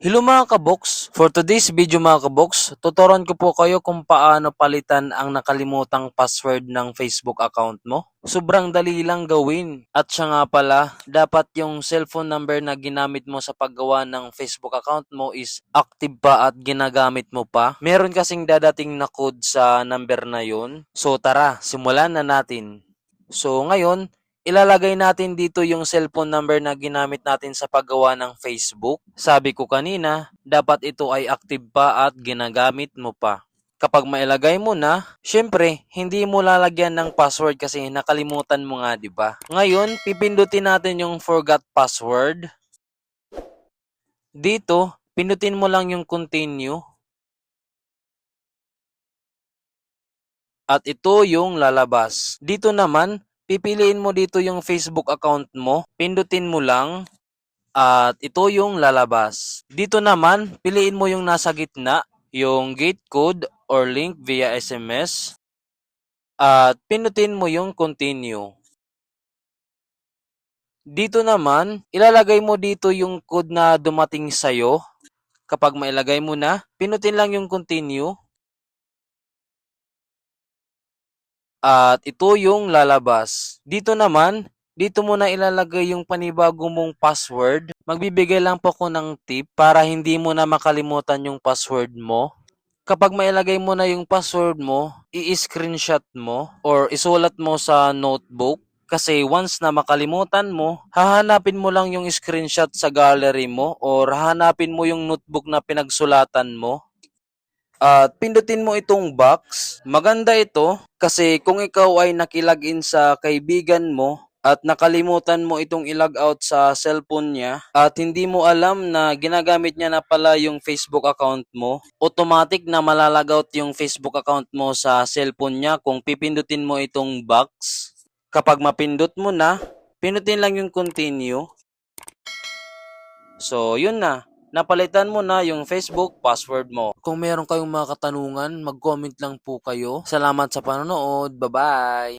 Hello mga kabox! For today's video mga kabox, tuturuan ko po kayo kung paano palitan ang nakalimutang password ng Facebook account mo. Sobrang dali lang gawin. At siya nga pala, dapat yung cellphone number na ginamit mo sa paggawa ng Facebook account mo is active pa at ginagamit mo pa. Meron kasing dadating na code sa number na yun. So tara, simulan na natin. So ngayon, ilalagay natin dito yung cellphone number na ginamit natin sa paggawa ng Facebook. Sabi ko kanina, dapat ito ay active pa at ginagamit mo pa. Kapag mailagay mo na, syempre, hindi mo lalagyan ng password kasi nakalimutan mo nga, di ba? Ngayon, pipindutin natin yung forgot password. Dito, pindutin mo lang yung continue. At ito yung lalabas. Dito naman, pipiliin mo dito yung Facebook account mo, pindutin mo lang, at ito yung lalabas. Dito naman, piliin mo yung nasa gitna, yung gate code or link via SMS, at pindutin mo yung continue. Dito naman, ilalagay mo dito yung code na dumating sa'yo. Kapag mailagay mo na, pinutin lang yung continue. At ito yung lalabas. Dito naman, dito mo na ilalagay yung panibago mong password. Magbibigay lang po ko ng tip para hindi mo na makalimutan yung password mo. Kapag mailagay mo na yung password mo, i-screenshot mo or isulat mo sa notebook. Kasi once na makalimutan mo, hahanapin mo lang yung screenshot sa gallery mo or hahanapin mo yung notebook na pinagsulatan mo. At pindutin mo itong box. Maganda ito kasi kung ikaw ay nakilagin sa kaibigan mo at nakalimutan mo itong ilog out sa cellphone niya at hindi mo alam na ginagamit niya na pala yung Facebook account mo, automatic na malalagout yung Facebook account mo sa cellphone niya kung pipindutin mo itong box. Kapag mapindot mo na, pindutin lang yung continue. So, yun na napalitan mo na yung Facebook password mo. Kung meron kayong mga katanungan, mag-comment lang po kayo. Salamat sa panonood. Bye-bye!